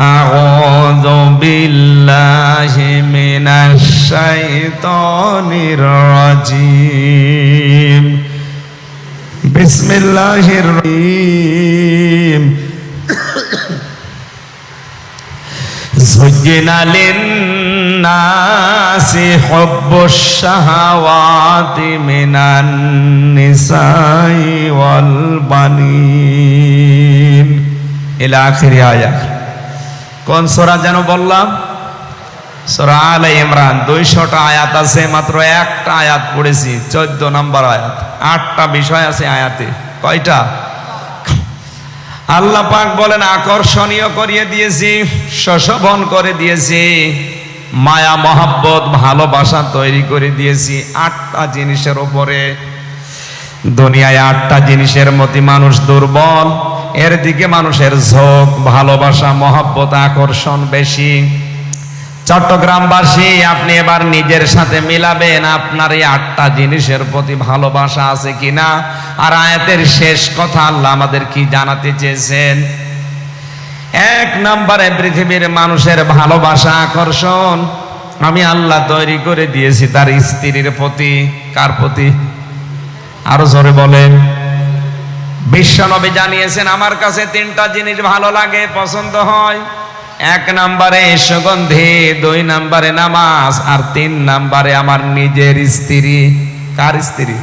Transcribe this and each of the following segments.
أعوذ بالله من الشيطان الرجيم بسم الله الرحيم زين للناس حب الشهوات من النساء والبنين إلى آخر آية কোন সোরা যেন বললাম? সোরা আলে ইমরান, দুইশোটা আয়াত আছে, মাত্র একটা আয়াত পড়েছি, চোদ্দ নম্বর আয়াত। আটটা বিষয় আছে আয়াতে। কয়টা? আল্লাহ পাক বলেন, আকর্ষণীয় করিয়ে দিয়েছি শোষবন করে দিয়েছি, মায়া, মহাব্বত, ভালোবাসা তৈরি করে দিয়েছি। আটটা জিনিসের উপরে, দুনিয়ায় আটটা জিনিসের মতি মানুষ দুর্বল। এর দিকে মানুষের ঝোঁক, ভালোবাসা, মহব্বত, আকর্ষণ বেশি। চট্টগ্রামবাসী, আপনি এবার নিজের সাথে মিলাবেন আপনার এই আটটা জিনিসের প্রতি ভালোবাসা আছে কিনা? আর আয়াতের শেষ কথা আল্লাহ আমাদের কি জানাতে চেয়েছেন? এক নম্বরে পৃথিবীর মানুষের ভালোবাসা, আকর্ষণ আমি আল্লাহ তৈরি করে দিয়েছি তার স্ত্রীর প্রতি। কার প্রতি? আরও জোরে বলেন। বিশ্বনবী জানিয়েছেন, আমার কাছে তিনটা জিনিস ভালো লাগে, পছন্দ হয়। এক নম্বরে সুগন্ধি, দুই নম্বরে নামাজ, আর তিন নম্বরে আমার নিজের স্ত্রী। কার স্ত্রী?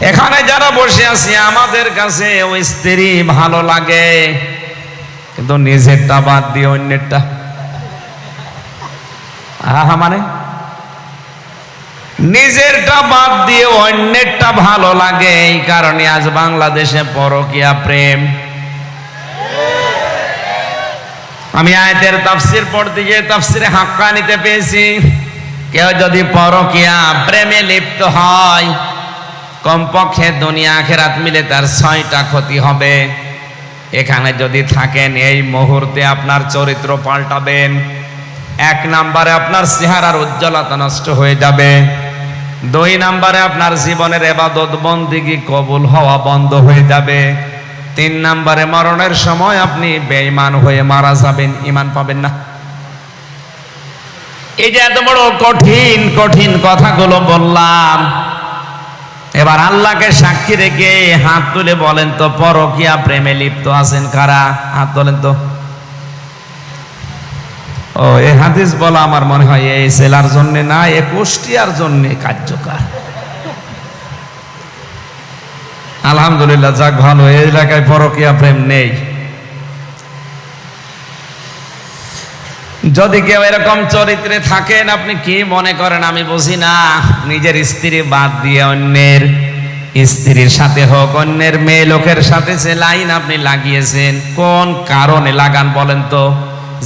এখানে যারা বসে আছি, আমাদের কাছে ওই স্ত্রী ভালো লাগে, কিন্তু নিজেরটা বাদ দিয়ে অন্যেরটা। আহা মানে? নিজেরটা বাদ দিয়ে অন্যেরটা ভালো লাগে, এই কারণে আজ বাংলাদেশে পরকিয়া প্রেম। আমি আয়তের তাফসির পড়তে গিয়ে তাফসিরে হাক্কা নিতে পেয়েছি, কেউ যদি পরকিয়া প্রেমে লিপ্ত হয়, কমপক্ষে দুনিয়া আখেরাত মিলে তার ছয়টা ক্ষতি হবে। এখানে যদি থাকেন, এই মুহূর্তে আপনার চরিত্র পাল্টাবেন। এক নাম্বারে আপনার চেহারার উজ্জ্বলতা নষ্ট হয়ে যাবে। দুই নাম্বারে আপনার জীবনের এবাদত বন্দিগি কবুল হওয়া বন্ধ হয়ে যাবে। তিন নাম্বারে মরণের সময় আপনি বেঈমান হয়ে মারা যাবেন ইমান পাবেন না। এই যে এত বড় কঠিন কঠিন কথাগুলো বললাম। এবার আল্লাহকে সাক্ষী রেখে হাত তুলে বলেন তো, পরকিয়া প্রেমে লিপ্ত আছেন কারা? হাত তোলেন তো। ও এই হাদিস বলা আমার মনে হয় এই সেলার জন্য না, এ কুষ্টিয়ার জন্য কার্যকর। আলহামদুলিল্লাহ, যাক ভালো, এই এলাকায় পরকিয়া প্রেম নেই। যদি কেউ এরকম চরিত্রে থাকেন, আপনি কি মনে করেন আমি বুঝি না? নিজের স্ত্রী বাদ দিয়ে অন্যের স্ত্রীর সাথে হোক, অন্যের মেয়ে লোকের সাথে যে লাইন আপনি লাগিয়েছেন, কোন কারণে লাগান বলেন তো?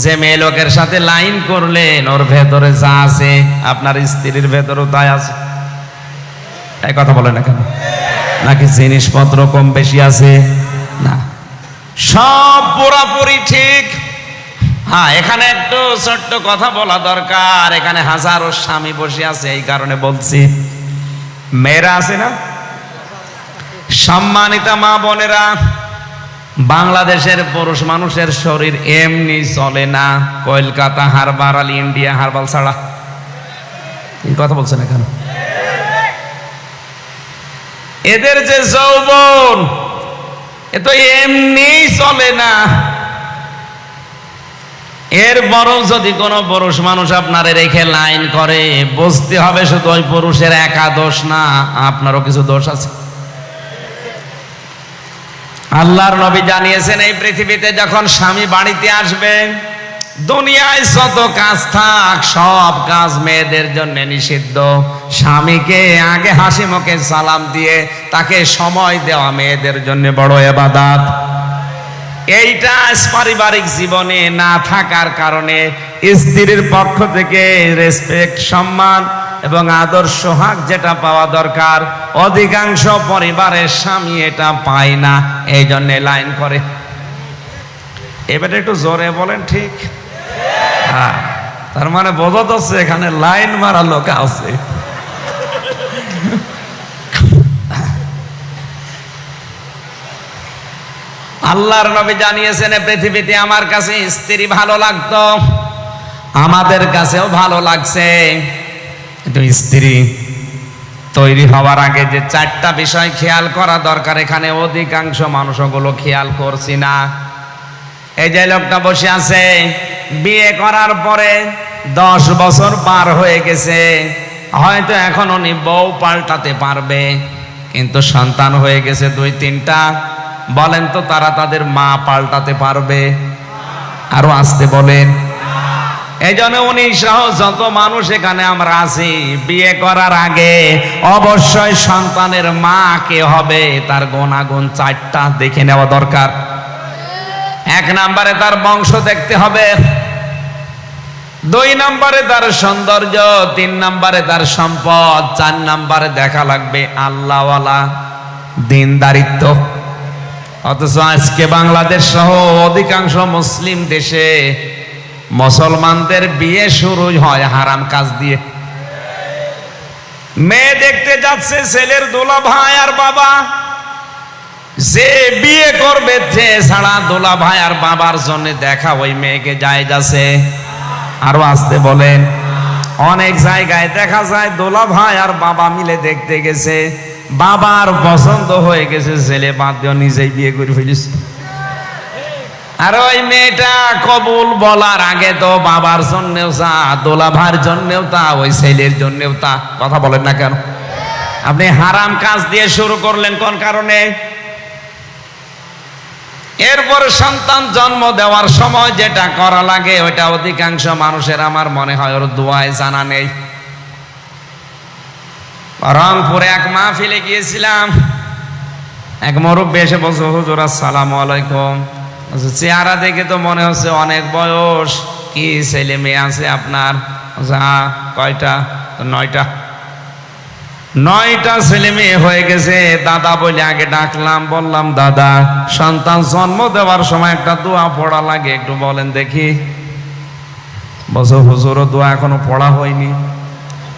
যে মেয়ে লোকের সাথে লাইন করলেন, ওর ভেতরে যা আছে, আপনার স্ত্রীর ভেতরেও তাই আছে। এই কথা বলে না কেন? নাকি জিনিসপত্র কম বেশি আছে? না। সব পুরাপুরি ঠিক। হ্যাঁ এখানে একটু ছোট্ট কথা বলা দরকার। এখানে হাজারো স্বামী বসে আছে, এই কারণে বলছি। মেয়েরা আছে না? সম্মানিতা মা বোনেরা বাংলাদেশের পুরুষ মানুষের শরীর এমনি চলে না। Kolkata harbour Ali India, herbal ছাড়া। কথা বলছেন এখানে। এদের যে যৌবন, এ তো এমনি চলে না। এর বরং যদি কোনো পুরুষ মানুষ আপনার রেখে লাইন করে, বুঝতে হবে শুধু ওই পুরুষের একা দোষ না, আপনারও কিছু দোষ আছে। আল্লাহর নবী জানিয়েছেন, এই পৃথিবীতে যখন স্বামী বাড়িতে আসবে, দুনিয়ায় যত কাজ থাক, সব কাজ মেয়েদের জন্য নিষিদ্ধ। স্বামীকে আগে হাসি মুখে সালাম দিয়ে তাকে সময় দেওয়া মেয়েদের জন্য বড় এবাদাত। এইটা পারিবারিক জীবনে না থাকার কারণে স্ত্রীর পক্ষ থেকে রেসপেক্ট সম্মান এবং আদর্শ হাক যেটা পাওয়া দরকার। অধিকাংশ পরিবারের স্বামী এটা পায় না এই জন্য লাইন করে। এবারে একটু জোরে বলেন ঠিক? হ্যাঁ তার মানে বোঝা এখানে লাইন মারা লোক আছে। আল্লাহর নবী জানিয়েছেন পৃথিবীতে আমার কাছে স্ত্রী ভালো লাগতো, আমাদের কাছেও ভালো লাগছে। কিন্তু স্ত্রী তৈরি হওয়ার আগে যে চারটা বিষয় খেয়াল করা দরকার, এখানে অধিকাংশ মানুষ ওগুলো খেয়াল করছি না। এই যে লোকটা বসে আছে, বিয়ে করার পরে দশ বছর পার হয়ে গেছে, হয়তো এখন উনি বউ পাল্টাতে পারবে, কিন্তু সন্তান হয়ে গেছে দুই তিনটা। বলেন তো তারা তাদের মা পাল্টাতে পারবে? আরও আসতে বলেন। এই জন্য উনি সহ যত মানুষ এখানে আমরা আছি। বিয়ে করার আগে অবশ্যই সন্তানের মা কে হবে, তার চারটা দেখে নেওয়া দরকার। এক তার বংশ দেখতে হবে, দুই নম্বরে তার সৌন্দর্য, তিন নম্বরে তার সম্পদ, চার নম্বরে দেখা লাগবে আল্লাহওয়ালা দিনদারিত্ব। অথচ আজকে বাংলাদেশ সহ অধিকাংশ মুসলিম দেশে মুসলমানদের বিয়ে শুরু হয় হারাম কাজ দিয়ে। মেয়ে দেখতে যাচ্ছে ছেলের দোলা ভাই আর বাবা। যে বিয়ে করবে, যে ছাড়া দোলা ভাই আর বাবার জন্য দেখা ওই মেয়েকে যায় যাচ্ছে আরও আসতে বলেন, অনেক জায়গায় দেখা যায় দোলা ভাই আর বাবা মিলে দেখতে গেছে। বাবার পছন্দ হয়ে গেছে, ছেলে বাদ দিয়ে নিজেই বিয়ে করে ফেলিস আর ওই মেয়েটা কবুল বলার আগে তো বাবার জন্যেও তা দোলা ভাইয়ের জন্যেও তা, ওই ছেলের জন্যেও তা, কথা বলেন না কেন? আপনি হারাম কাজ দিয়ে শুরু করলেন কোন কারণে? এরপর সন্তান জন্ম দেওয়ার সময় যেটা করা লাগে, ওইটা অধিকাংশ মানুষের আমার মনে হয় ওর দোয়ায় জানা নেই। রংপুরে এক মাহফিলে গিয়েছিলাম, এক মুরব্বী এসে বলছে, হুজুর, আসসালামু আলাইকুম। বলছে, চেহারা দেখে তো মনে হচ্ছে অনেক বয়স। কি ছেলে মেয়ে আছে আপনার? বলছে, "হ্যাঁ, কয়টা? নয়টা। নয়টা ছেলে মেয়ে হয়ে গেছে। দাদা বলে আগে ডাকলাম বললাম দাদা সন্তান জন্ম দেওয়ার সময় একটা দোয়া পড়া লাগে একটু বলেন দেখি। বছর হুজুরও দোয়া এখনও পড়া হয়নি।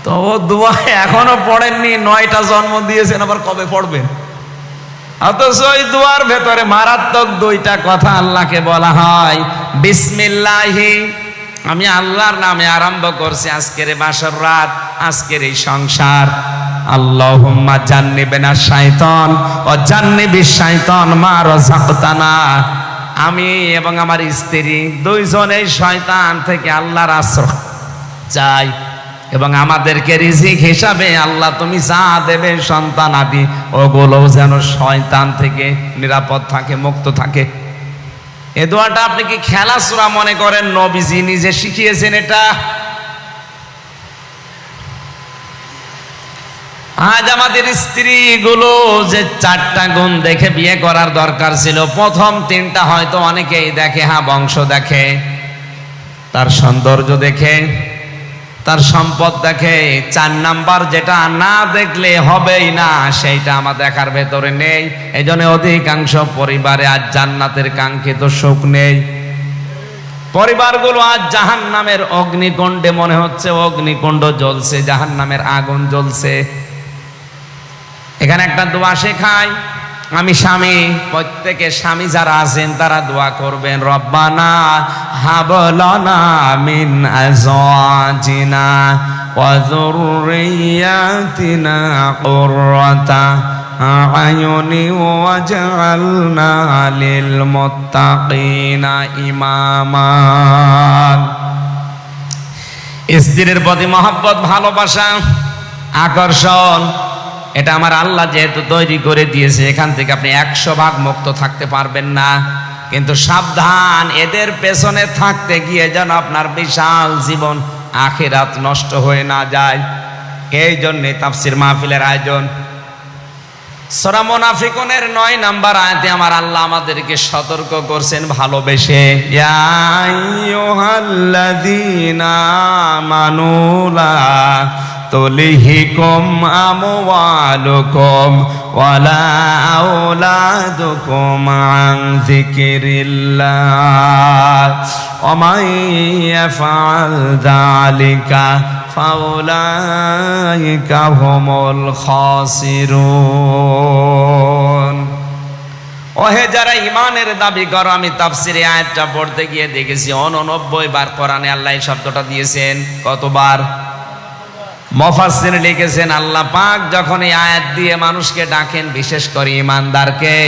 তো ও দোয়া এখনও পড়েননি নয়টা জন্ম দিয়েছেন আবার কবে পড়বেন? অথচ ওই দুয়ার ভেতরে মারাত্মক দুইটা কথা আল্লাহকে বলা হয়। বিসমিল্লাহি। আমি আল্লাহর নামে আরম্ভ করছি আজকের বাসর রাত, আজকের এই সংসার। আল্লাহুম্মা জান্নিবেনা শাইতান, ও জান্নিবি শাইতান মা আমি এবং আমার স্ত্রী দুইজনেই শয়তান থেকে আল্লাহর আশ্রয় চাই। এবং আমাদেরকে রিজিক হিসাবে আল্লাহ তুমি যা দেবে সন্তান আদি ওগুলো যেন শয়তান থেকে নিরাপদ থাকে, মুক্ত থাকে। এ দোয়াটা আপনি কি খেলাসুরা মনে করেন? নবীজি নিজে শিখিয়েছেন এটা। আজ আমাদের স্ত্রীগুলো যে চারটা গুণ দেখে বিয়ে করার দরকার ছিল, প্রথম তিনটা হয়তো অনেকেই দেখে হ্যাঁ বংশ দেখে, তার সৌন্দর্য দেখে। তার সম্পদ দেখে চার নাম্বার যেটা না দেখলে হবেই না, সেইটা আমার দেখার ভেতরে নেই। এই জন্য অধিকাংশ পরিবারে আজ জান্নাতের কাঙ্ক্ষিত সুখ নেই। পরিবারগুলো আজ জাহান নামের অগ্নিকুণ্ডে, মনে হচ্ছে অগ্নিকুণ্ড জ্বলছে জাহান নামের আগুন জ্বলছে। এখানে একটা দোয়া শেখায় আমি স্বামী, প্রত্যেকে স্বামী যারা আছেন তারা দোয়া করবেন, রব্বানা হাবলনা লিল ইমামা। স্ত্রীর প্রতি মহব্বত, ভালোবাসা, আকর্ষণ এটা আমার আল্লাহ যেহেতু তৈরি করে দিয়েছে, এখান থেকে আপনি একশো ভাগ মুক্ত থাকতে পারবেন না। কিন্তু সাবধান, এদের পেছনে থাকতে গিয়ে যেন আপনার বিশাল জীবন আখেরাত নষ্ট হয়ে না যায়। এই জন্যে তাফসির মাহফিলের আয়োজন। সরা নয় নাম্বার আয়াতে আমার আল্লাহ আমাদেরকে সতর্ক করছেন ভালোবেসে। মানুলা তুলিহিকুম আমওয়ালুকুম, ওয়ালা আওলাদুকুম আন যিকিরিল্লাহ। ওয়া মান ইয়াফআল যালিকা, ফাউলাইকা হুমুল খাসিরুন। ওহে যারা ইমানের দাবি করো, আমি তাফসিরে আয়াতটা পড়তে গিয়ে দেখেছি। অননব্বই বার কোরআনে আল্লাহ শব্দটা দিয়েছেন। কতবার? মফাসির লিখেছেন, আল্লাহ পাক যখন এই আয়াত দিয়ে মানুষকে ডাকেন, বিশেষ করে ইমানদারকে,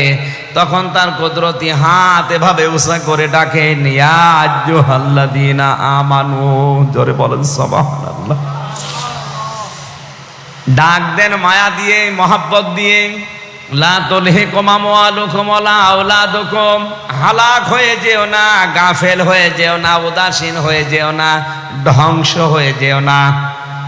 তখন তার কুদরতি হাত এভাবে উষা করে ডাকেন, ইয়া আজ্জুহাল্লাযীনা আমানু জোরে বলেন, সুবহানাল্লাহ। ডাক দেন, মায়া দিয়ে, মহাব্বত দিয়ে হালাক হয়ে যেও না, গাফেল হয়ে যেও না, উদাসীন হয়ে যেও না, ধ্বংস হয়ে যেও না।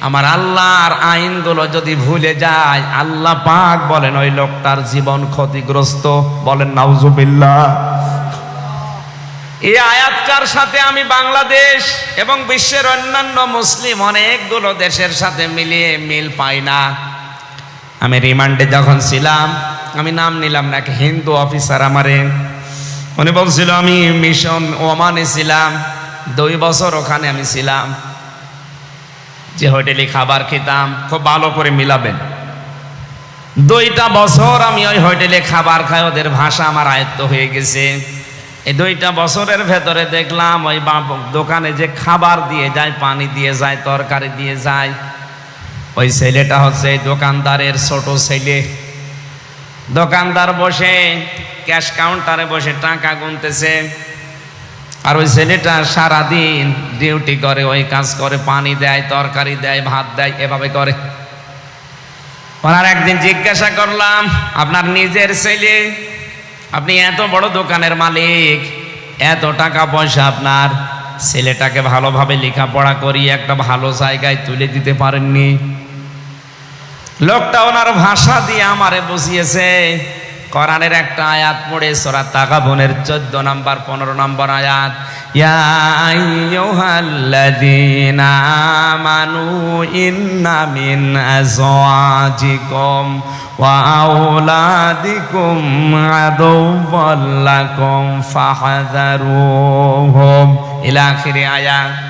আমার আল্লাহর আইনগুলো যদি ভুলে যায়, আল্লাহ পাক বলেন, ওই লোকটার জীবন ক্ষতিগ্রস্ত। বলেন, নাউজুবিল্লাহ। এই আয়াতটার সাথে আমি বাংলাদেশ এবং বিশ্বের অন্যান্য মুসলিম অনেকগুলো দেশের সাথে মিলিয়ে মিল পাই না। আমি রিমান্ডে যখন ছিলাম, আমি নাম নিলাম না হিন্দু অফিসার আমারে। উনি বলছিল, আমি মিশন ওমানে ছিলাম, দুই বছর ওখানে আমি ছিলাম। যে হোটেলে খাবার খেতাম, খুব ভালো করে মিলাবেন। দুইটা বছর আমি ওই হোটেলে খাবার খাই, ওদের ভাষা আমার আয়ত্ত হয়ে গেছে। এই দুইটা বছরের ভেতরে দেখলাম ওই দোকানে যে খাবার দিয়ে যায়, পানি দিয়ে যায়, তরকারি দিয়ে যায়, ওই ছেলেটা হচ্ছে দোকানদারের ছোট ছেলে। দোকানদার বসে, ক্যাশ কাউন্টারে বসে টাকা গুনতেছে। আর ওই ছেলেটা সারাদিন ডিউটি করে, ওই কাজ করে, পানি দেয়, তরকারি দেয়, ভাত দেয়, এভাবে করে। ওনার একদিন জিজ্ঞাসা করলাম, আপনার নিজের ছেলে? আপনি এত বড় দোকানের মালিক, এত টাকা পয়সা আপনার? ছেলেটাকে ভালোভাবে লেখাপড়া করিয়ে একটা ভালো জায়গায় তুলে দিতে পারেননি? লোকটা ওনার ভাষা দিয়ে আমারে বুঝিয়েছে কোরআনের একটা আয়াত পড়ে, সোরা তাকাবনের চোদ্দ নাম্বার, পনেরো নম্বর আয়াত। মিন আজওয়াজিকুম ওয়া আওলাদিকুম আদুওয়াল লাকুম ফাহযারুহুম। ইলা আখিরি আয়াত।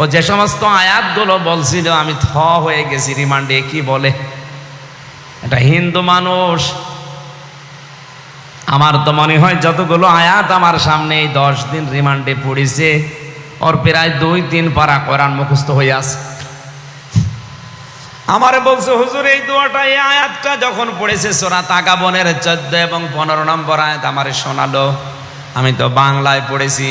ও যে সমস্ত আয়াতগুলো বলছিল, আমি থ হয়ে গেছি, রিমান্ডে কি বলে? এটা হিন্দু মানুষ, আমার তো মনে হয় যতগুলো আয়াত আমার সামনে এই দশ দিন রিমান্ডে পড়েছে, ওর প্রায় দুই তিন পারা কোরআন মুখস্থ হয়ে আছে। আমার বলছে, হুজুর, এই দোয়াটা, এই আয়াতটা যখন পড়েছে, সোরা তাকাবনের চোদ্দ এবং পনেরো নম্বর আয়াত আমার শোনালো। আমি তো বাংলায় পড়েছি।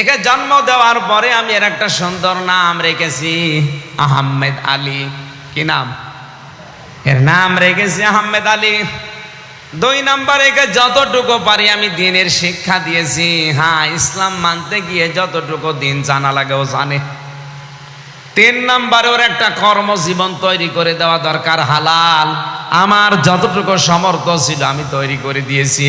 একে জন্ম দেওয়ার পরে আমি এর একটা সুন্দর নাম রেখেছি, আহমেদ আলী। কি নাম? এর নাম রেখেছি আহমেদ আলী। দুই নাম্বার একে যতটুকু পারি আমি দিনের শিক্ষা দিয়েছি। হ্যাঁ ইসলাম মানতে গিয়ে যতটুকু দিন জানা লাগে ও জানে। তিন নাম্বারে ওর একটা কর্মজীবন তৈরি করে দেওয়া দরকার, হালাল। আমার যতটুকু সমর্থ ছিল আমি তৈরি করে দিয়েছি।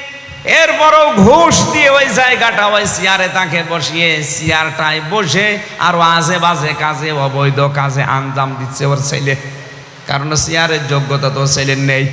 এরপরও ঘুষ দিয়ে ওই জায়গাটা ওই চেয়ারে তাকে বসিয়ে চেয়ারটায় বসে আরও আজে বাজে কাজে, অবৈধ কাজে আঞ্জাম দিচ্ছে ওর ছেলে। কারণ চেয়ারের যোগ্যতা তো ছেলের নেই।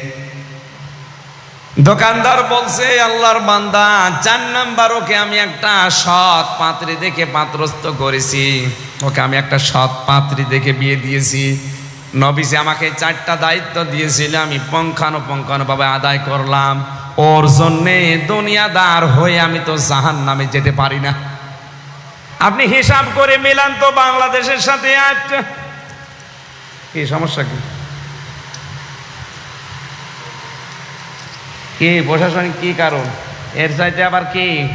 দোকানদার বলছে, আল্লাহর বান্দা, চার নাম্বার ওকে আমি একটা সৎ পাত্রী দেখে পাত্রস্থ করেছি। ওকে আমি একটা সৎ পাত্রী দেখে বিয়ে দিয়েছি। নবিসে আমাকে চারটা দায়িত্ব দিয়েছিল, আমি পঙ্খানো পঙ্খানো ভাবে আদায় করলাম। ওর জন্যে দুনিয়াদার হয়ে আমি তো জাহান নামে যেতে পারি না। আপনি হিসাব করে মিলান তো বাংলাদেশের সাথে আজকে কি সমস্যা কি? কি প্রশাসনিক কি কারণ? এর চাইতে আবার কি?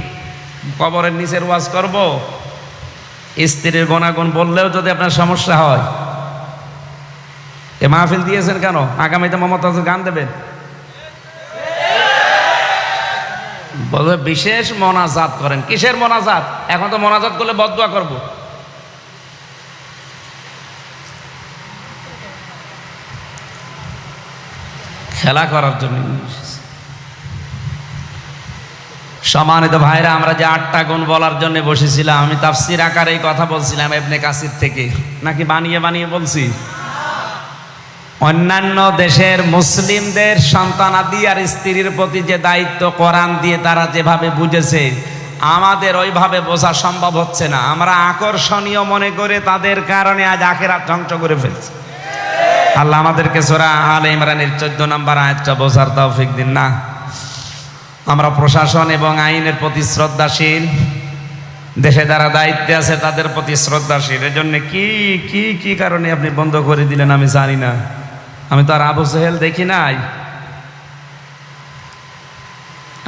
কবরের নিচের ওয়াজ করব? স্ত্রীর গণাগুণ বললেও যদি আপনার সমস্যা হয়। এ মাহফিল দিয়েছেন কেন? আগামীতে মমতা গান দেবেন? বলে বিশেষ মনাজাত করেন। কিসের মনাজাত? এখন তো মনাজাত করলে বদুয়া করব। খেলা করার জন্য সম্মানিত ভাইরা, আমরা যে আটটা গুণ বলার জন্য বসেছিলাম, আমি তাফসির আকারে কথা বলছিলাম এবনে কাসির থেকে। নাকি বানিয়ে বানিয়ে বলছি? অন্যান্য দেশের মুসলিমদের সন্তানাদি আর স্ত্রীর প্রতি যে দায়িত্ব কোরআন দিয়ে তারা যেভাবে বুঝেছে, আমাদের ওইভাবে বোঝা সম্ভব হচ্ছে না। আমরা আকর্ষণীয় মনে করে তাদের কারণে আজ আখেরা ধ্বংস করে ফেলছি। আল্লাহ আমাদেরকে সোরা আল ইমরানের চোদ্দ নম্বর আয়াতটা বোঝার তৌফিক দিন না। আমরা প্রশাসন এবং আইনের প্রতি শ্রদ্ধাশীল, দেশে যারা দায়িত্বে আছে তাদের প্রতি শ্রদ্ধাশীল। এজন্য কি কি কি কারণে আপনি বন্ধ করে দিলেন আমি জানি না। আমি তো আর আবু সোহেল দেখি নাই।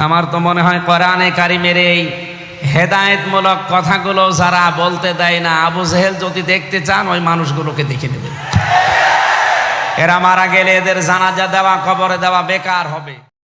আমার তো মনে হয় কোরআনে কারিমের এই হেদায়েতমূলক কথাগুলো যারা বলতে দেয় না, আবু জেহেল যদি দেখতে চান, ওই মানুষগুলোকে দেখে নেবেন। এরা মারা গেলে এদের জানাজা দেওয়া, কবরে দেওয়া বেকার হবে।